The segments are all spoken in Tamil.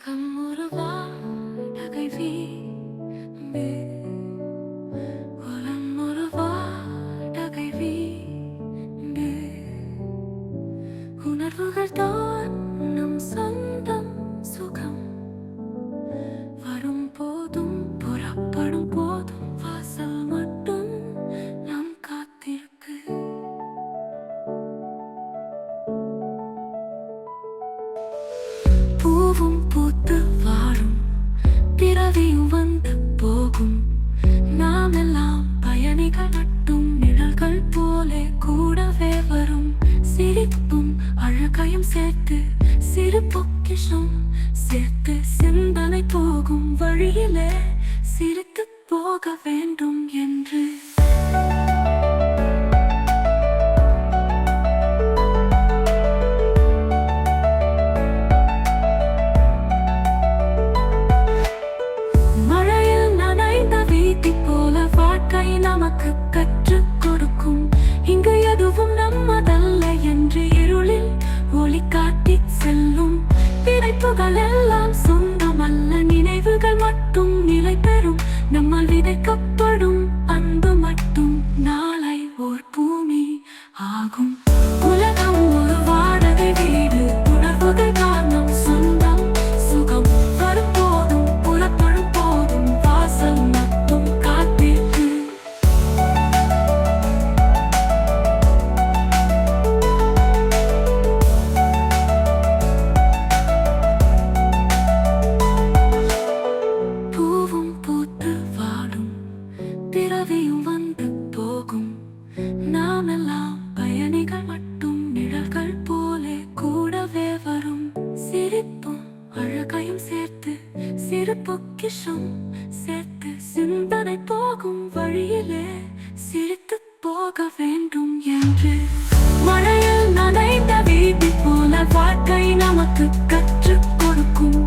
உலகம் ஒரு வாடகை வீடு உலகம் ஒரு வாடகை வீடு உணர்வுகள் தான் பதவியும் வந்து போகும். நாம் எல்லாம் பயணிகள் மட்டும் நிழல்கள் போலே கூடவே வரும். சிரிப்பும் அழகையும் சேர்த்து சிறு பொக்கிஷம் சேர்த்து சிந்தனை போகும். வழியிலே சிரித்து போக வேண்டும் என்று நமக்கு கற்றுக் கொடுக்கும். இங்கு எதுவும் நம்மதல்ல என்று இருளில் ஒளி காட்டி செல்லும். பிழைப்புகள் எல்லாம் சொந்தமல்ல நினைவுகள் மட்டும் நிலை பெறும். நம்மால் விதைக்கப்படும் அன்பு மட்டும் நாளை ஓர் பூமி ஆகும். உலகம் ஒரு வாடகை வீடு உணர்வுகள் காரணம் விஷம் சேர்த்து சிந்தனை போகும் வழியிலே சிரித்து போக வேண்டும் என்று மழையில் நனைந்த வீதி போல வாழ்க்கை நமக்கு கற்றுக் கொடுக்கும்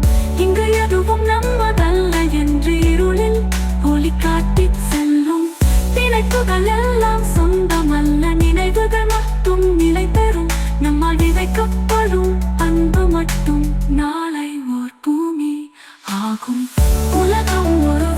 இங்கு எதுவும் நம்மதல்ல என்று இருளில் ஒளி காட்டி செல்லும் நினைப்புகள் எல்லாம் சொந்தமல்ல நினைவுகள் மட்டும் நிலை பெறும் நம்மால் விதைக்கப்படும் அன்பு மட்டும் நான் come. Ooh, like I wanna